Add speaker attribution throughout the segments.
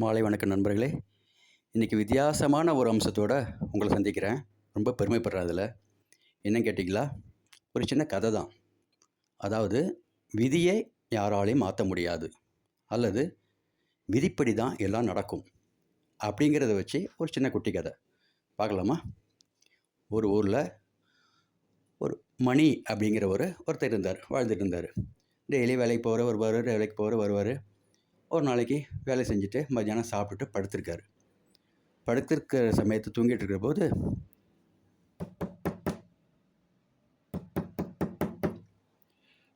Speaker 1: மாலை வணக்கம் நண்பர்களே. இன்றைக்கி வித்தியாசமான ஒரு அம்சத்தோடு உங்களை சந்திக்கிறேன். ரொம்ப பெருமைப்படுறேன் அதில் என்னன்னு கேட்டிங்களா? ஒரு சின்ன கதை தான். அதாவது விதியை யாராலையும் மாற்ற முடியாது. அல்லது விதிப்படி தான் எல்லாம் நடக்கும். அப்படிங்கிறத வச்சு ஒரு சின்ன குட்டி கதை. பார்க்கலாமா? ஒரு ஊரில் ஒரு மணி அப்படிங்கிற ஒரு ஒருத்தர் இருந்தார். வாழ்ந்துட்டு இருந்தார். டெய்லி வேலைக்கு போகிற வருவார் வேலைக்கு போகிற வருவார். ஒரு நாளைக்கு வேலை செஞ்சுட்டு மத்தியானம் சாப்பிட்டுட்டு படுத்திருக்காரு. படுத்திருக்கிற சமயத்தை தூங்கிட்டு இருக்கிற போது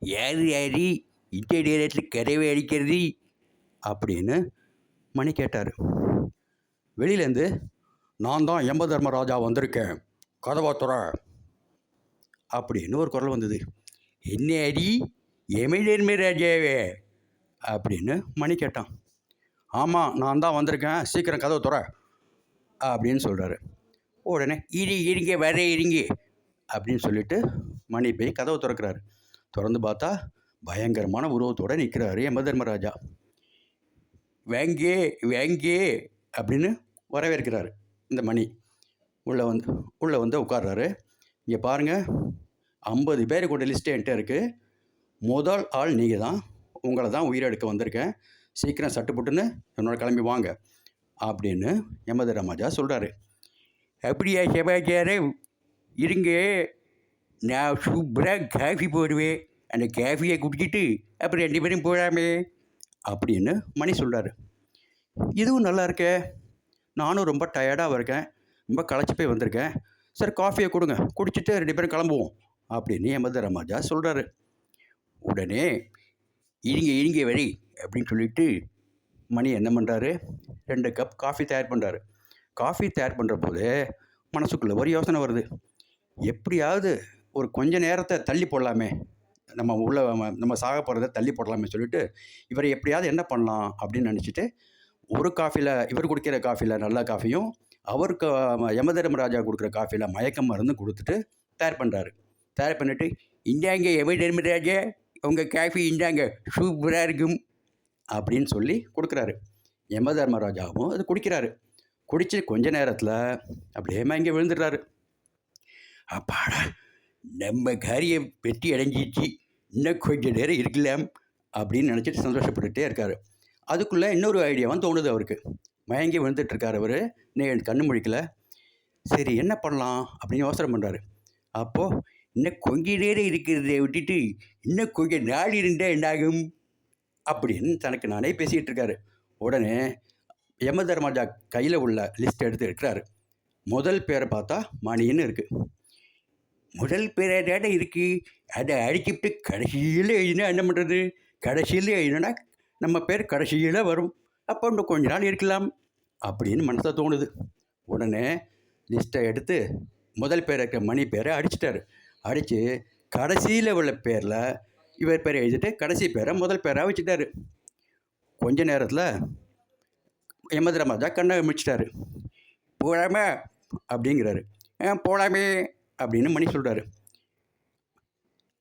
Speaker 1: ஏறி ஏறி இந்த நேரத்தில் கதவை அடிக்கிறது? அப்படின்னு மணி கேட்டார். வெளியிலேருந்து நான் தான் யம தர்மராஜா வந்திருக்கேன். கதவா துற. அப்படின்னு ஒரு குரல் வந்தது. என்ன அடி? எமிழன்மை ராஜாவே. அப்படின்னு மணி கேட்டான். ஆமாம் நான் தான் வந்திருக்கேன். சீக்கிரம் கதவை துற அப்படின்னு சொல்கிறாரு உடனே இடி இருங்க வர இருங்க அப்படின்னு சொல்லிட்டு மணி போய் கதவை திறக்கிறாரு. திறந்து பார்த்தா பயங்கரமான உருவத்தோடு நிற்கிறாரு யம தர்மராஜா. வேங்கே வேங்கே அப்படின்னு வரவேற்கிறாரு இந்த மணி. உள்ளே வந்து உள்ளே வந்து உட்கார்றாரு. இங்கே பாருங்கள் ஐம்பது பேர் கூட லிஸ்ட்டு என்கிட்ட இருக்குது முதல் ஆள் நீங்கள் தான் உங்களை தான் உயிரெடுக்க வந்திருக்கேன். சீக்கிரம் சட்டுப்புட்டுன்னு என்னோட கிளம்பி வாங்க. அப்படின்னு யமதரமாஜா சொல்கிறாரு அப்படியா செவ்வாய்க்காரே இருங்க. நான் சூப்பராக காஃபி போடுவேன். அந்த காஃபியை குடிச்சிட்டு அப்புறம் ரெண்டு பேரும் போடாமே அப்படின்னு மணி சொல்கிறாரு இதுவும் நல்லா இருக்கே. நானும் ரொம்ப டயர்டாக இருக்கேன். ரொம்ப களைச்சி போய் வந்திருக்கேன். சார் காஃபியை கொடுங்க. குடிச்சிட்டு ரெண்டு பேரும் கிளம்புவோம். அப்படின்னு யமதரமாஜா சொல்கிறாரு உடனே இழுங்க இழுங்க வழி அப்படின்னு சொல்லிட்டு மணி என்ன பண்ணுறாரு ரெண்டு கப் காஃபி தயார் பண்ணுறாரு காஃபி தயார் பண்ணுற போது மனசுக்குள்ளே ஒரு யோசனை வருது. எப்படியாவது ஒரு கொஞ்ச நேரத்தை தள்ளி போடலாமே. நம்ம உள்ள நம்ம சாக போகிறத தள்ளி போடலாமே சொல்லிட்டு இவரை எப்படியாவது என்ன பண்ணலாம் அப்படின்னு நினச்சிட்டு ஒரு காஃபியில் இவர் குடிக்கிற காஃபியில் நல்ல காஃபியும் அவருக்கு யமதர்மராஜா கொடுக்குற காஃபியில் மயக்கம் மருந்து கொடுத்துட்டு தயார் பண்ணுறாரு தயார் பண்ணிவிட்டு இந்தாங்க யமதர்மராஜா உங்கள் காஃபி இந்தாங்க சூப்பராக இருக்கும். அப்படின்னு சொல்லி கொடுக்குறாரு. யம தர்மராஜாவும் அது குடிக்கிறாரு. குடித்து கொஞ்ச நேரத்தில் அப்படியே மயங்க விழுந்துடுறாரு. அப்பாடா நம்ம காரியம் வெற்றி அடைஞ்சிச்சு. இன்னும் கொஞ்ச நேரம் இருக்கலாம் அப்படின்னு நினச்சிட்டு சந்தோஷப்பட்டுகிட்டே இருக்கார். அதுக்குள்ளே இன்னொரு ஐடியாவும் தோணுது அவருக்கு. மயங்கி விழுந்துட்டுருக்கார் அவர். நீ கண்ணு முழிக்கல. சரி என்ன பண்ணலாம் அப்படின்னு யோசனை பண்ணுறாரு அப்போது இன்னும் கொஞ்ச நேரம் இருக்கிறதை விட்டுட்டு இன்னும் கொஞ்சம் நாள் இருந்தால் என்னாகும்? அப்படின்னு தனக்கு நானே பேசிகிட்டு இருக்காரு. உடனே யம தர்மராஜா கையில் உள்ள லிஸ்ட் எடுத்து இருக்கிறாரு. முதல் பேரை பார்த்தா மணின்னு இருக்குது முதல் பேரை தானே இருக்குது அதை அடிச்சுட்டு கடைசியில் எழுதினா என்ன பண்ணுறது கடைசியில் எழுதினா நம்ம பேர் கடைசியில் வரும். அப்போ இன்னும் கொஞ்ச நாள் இருக்கலாம் அப்படின்னு மனசை தோணுது. உடனே லிஸ்ட்டை எடுத்து முதல் பேர் இருக்கிற மணி பேரை அடிச்சிட்டாரு. அடித்து கடைசியில் உள்ள பேரில் இவர் பேரை எழுதிட்டு கடைசி பேரை முதல் பேராக வச்சுட்டாரு கொஞ்ச நேரத்தில் எமது யமதரமாஜா கண்ணை முடிச்சிட்டாரு போகலாமே அப்படிங்கிறாரு. ஏன் போகலாமே அப்படின்னு மணி சொல்கிறாரு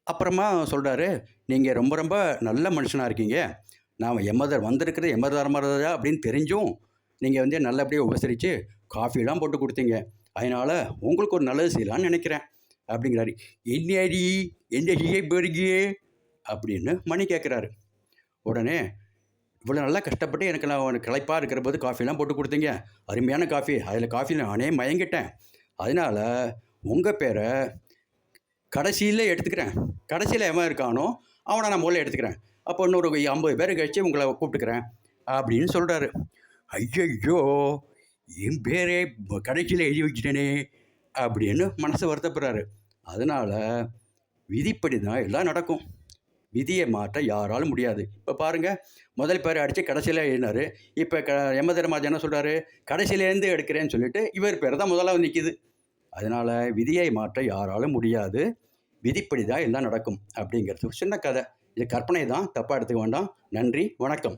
Speaker 1: அப்புறமா சொல்கிறாரு நீங்கள் ரொம்ப ரொம்ப நல்ல மனுஷனாக இருக்கீங்க. நான் எம்மதர் வந்திருக்கிறது எம்மதர்மராஜா அப்படின்னு தெரிஞ்சும் நீங்கள் வந்து நல்லபடியாக உபசரித்து காஃபிலாம் போட்டு கொடுத்தீங்க. அதனால் உங்களுக்கு ஒரு நல்லது செய்யலான்னு நினைக்கிறேன். அப்படிங்கிறாரு. என்னடி? என்ன ஹியை போறீங்க அப்படின்னு மணி கேட்குறாரு உடனே இவ்வளோ நல்லா கஷ்டப்பட்டு எனக்கு நான் உனக்கு களைப்பாக இருக்கிற போது காஃபிலாம் போட்டு கொடுத்தீங்க. அருமையான காஃபி. அதில் காஃபி நானே மயங்கிட்டேன். அதனால் உங்கள் பேரை கடைசியில் எடுத்துக்கிறேன். கடைசியில் எவன் இருக்கானோ அவனை நான் முதல்ல எடுத்துக்கிறேன். அப்போ இன்னொரு ஐம்பது பேர் கழிச்சு உங்களை கூப்பிட்டுக்கிறேன். அப்படின்னு சொல்கிறாரு ஐயோ என் பேரே கடைசியில் எழுதி வச்சுட்டேனே. அப்படின்னு மனசு வருத்தப்படுறாரு. அதனால் விதிப்படி தான் எல்லாம் நடக்கும். விதியை மாற்ற யாராலும் முடியாது. இப்போ பாருங்கள் முதல் பேர் அடித்து கடைசியில் எழுதினார். இப்போ க யமதர்மாஜ் என்ன சொல்கிறாரு கடைசியிலேருந்து எடுக்கிறேன்னு சொல்லிட்டு இவர் பேர் தான் முதலாவது நிற்கிது அதனால் விதியை மாற்ற யாராலும் முடியாது. விதிப்படி தான் எல்லாம் நடக்கும் அப்படிங்கிறது சின்ன கதை. இது கற்பனை தான் தப்பாக எடுத்துக்க வேண்டாம். நன்றி வணக்கம்.